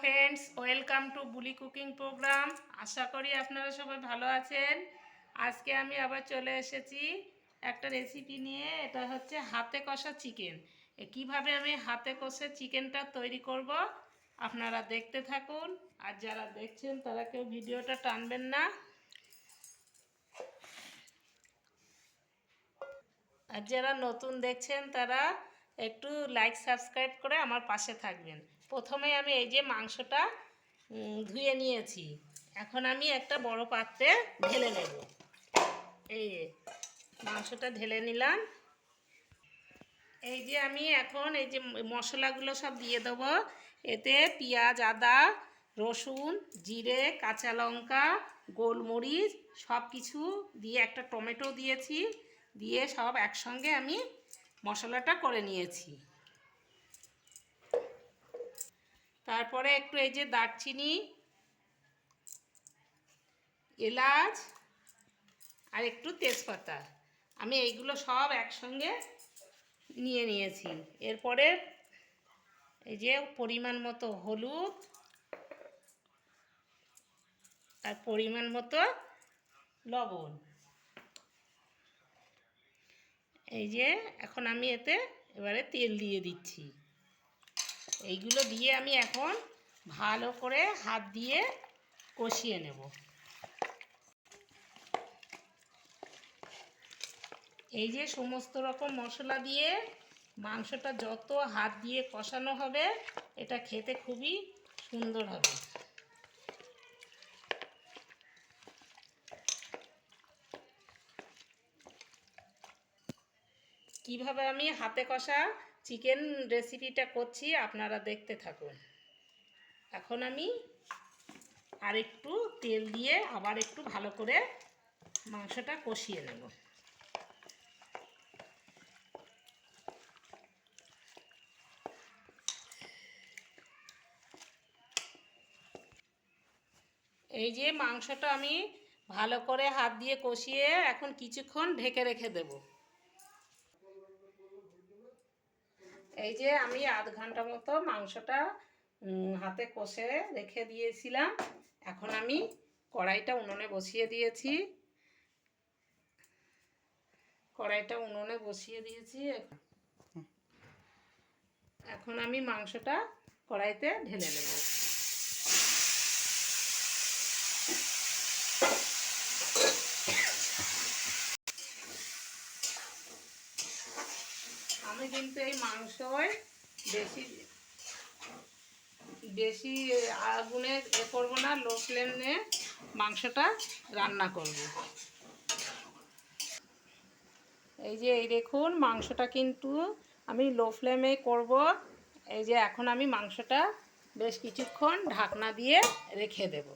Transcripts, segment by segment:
Friends welcome to বুলি cooking programme আশা করি আপনারা সবাই ভালো আছেন। আজকে আমি আবার চলে এসেছি একটা রেসিপি নিয়ে। এটা হচ্ছে হাতে কষা চিকেন কীভাবে আমি হাতে কষে চিকেনটা তৈরি করব আপনারা দেখতে থাকুন। আর যারা দেখছেন, তারা কেউ ভিডিওটা টানবেন না। আর যারা নতুন দেখছেন, তারা একটু লাইক সাবস্ক্রাইব করে আমার পাশে থাকবেন। প্রথমে আমি এই যে মাংসটা ধুয়ে নিয়েছি। এখন আমি একটা বড় পাত্রে ঢেলে নেব। এই মাংসটা ঢেলে নিলাম। এই যে আমি এখন এই যে মশলাগুলো সব দিয়ে দেবো। এতে পেঁয়াজ, আদা, রসুন, জিরে, কাঁচা লঙ্কা, গোলমরিচ সব কিছু দিয়ে একটা টমেটো দিয়েছি। দিয়ে সব একসঙ্গে আমি মশলাটা করে নিয়েছি। তারপরে একটু এই যে দারচিনি, এলাচ আর একটু তেজপাতা। আমি এইগুলো সব একসঙ্গে নিয়ে নিয়েছি। এরপরে এই যে পরিমাণ মতো হলুদ আর পরিমাণ মতো লবণ। এই যে এখন আমি এতে এবারে তেল দিয়ে দিচ্ছি। এইগুলো দিয়ে আমি এখন ভালো করে হাত দিয়ে কষিয়ে নেব। এই যে সমস্ত রকম মশলা দিয়ে মাংসটা যত হাত দিয়ে কষানো হবে, এটা খেতে খুবই সুন্দর হবে। কীভাবে আমি হাতে কষা চিকেন রেসিপিটা করছি, আপনারা দেখতে থাকুন। এখন আমি আর একটু তেল দিয়ে আবার একটু ভালো করে মাংসটা কষিয়ে নেব। এই যে মাংসটা আমি ভালো করে হাত দিয়ে কষিয়ে এখন কিছুক্ষণ ঢেকে রেখে দেবো। এই যে আমি আধ ঘণ্টা মতো মাংসটা হাতে কষে রেখে দিয়েছিলাম। এখন আমি কড়াইটা উনুনে বসিয়ে দিয়েছি। কড়াইটা উনুনে বসিয়ে দিয়েছি। এখন আমি মাংসটা কড়াইতে ঢেলে নেব। আমি কিন্তু এই মাংসয় বেশি বেশি আগুনে এ করব না, লো ফ্লেমে মাংসটা রান্না করব। এই যে, এই দেখুন, মাংসটা কিন্তু আমি লো ফ্লেমে করব। এই যে, এখন আমি মাংসটা বেশ কিছুক্ষণ ঢাকনা দিয়ে রেখে দেব।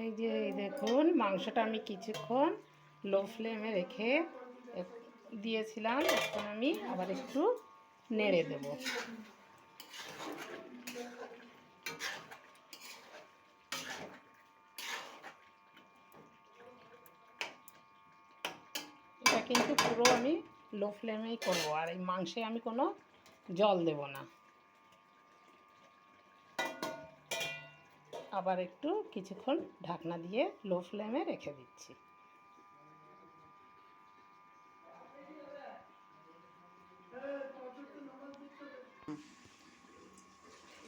এই যে, এই দেখুন, মাংসটা আমি কিছুক্ষণ লো ফ্লেমে রেখে দিয়েছিলাম। এখন আমি আবার একটু নেড়ে দেব। এটা কিন্তু পুরো আমি লো ফ্লেমেই করব, আর এই মাংসে আমি কোনো জল দেব না। আবার একটু কিছুক্ষণ ঢাকনা দিয়ে লো ফ্লেমে রেখে দিচ্ছি।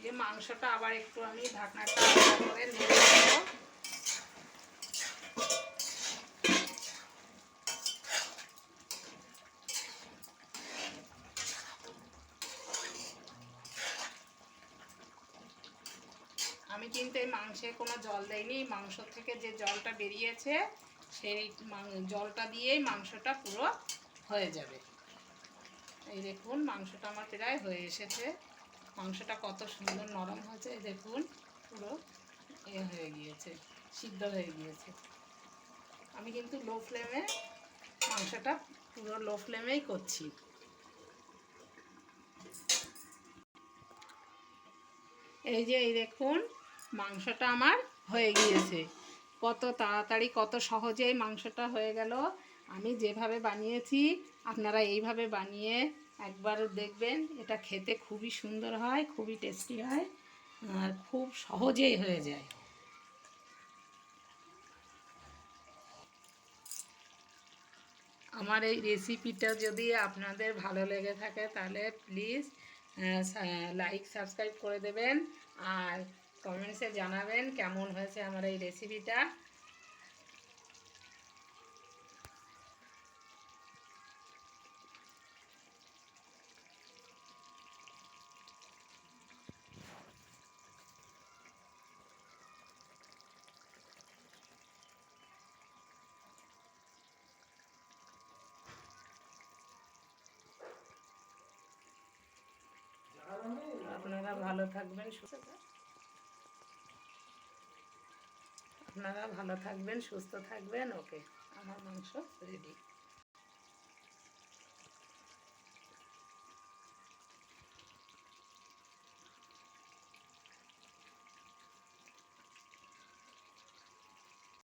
যে মাংসটা আবার একটু আমি ঢাকনাটা করে নেড়ে দেবো আমি কিন্তু এই মাংসে কোনো জল দেয়নি মাংস থেকে যে জলটা বেরিয়েছে, সেই জলটা দিয়েই মাংসটা পুরো হয়ে যাবে। এই দেখুন, মাংসটা আমার প্রায় হয়ে এসেছে। মাংসটা কত সুন্দর নরম হয়েছে, এই দেখুন, পুরো এ হয়ে গিয়েছে, সিদ্ধ হয়ে গিয়েছে। আমি কিন্তু লো ফ্লেমে মাংসটা পুরো লো ফ্লেমেই করছি। এই যে, এই দেখুন মাংসটা আমার হয়ে গিয়েছে। কত তাড়াতাড়ি, কত সহজেই মাংসটা হয়ে গেল। আমি যেভাবে বানিয়েছি, আপনারা এইভাবে বানিয়ে একবার দেখবেন। এটা খেতে খুবই সুন্দর হয়, খুবই টেস্টি হয় আর খুব সহজেই হয়ে যায়। আমার এই রেসিপিটা যদি আপনাদের ভালো লেগে থাকে, তাহলে প্লিজ লাইক সাবস্ক্রাইব করে দেবেন। আর কমেন্টসে জানাবেন কেমন হয়েছে আমার এই রেসিপিটা আপনারা ভালো থাকবেন সুস্থ আপনারা ভালো থাকবেন সুস্থ থাকবেন। ওকে আমার মাংস রেডি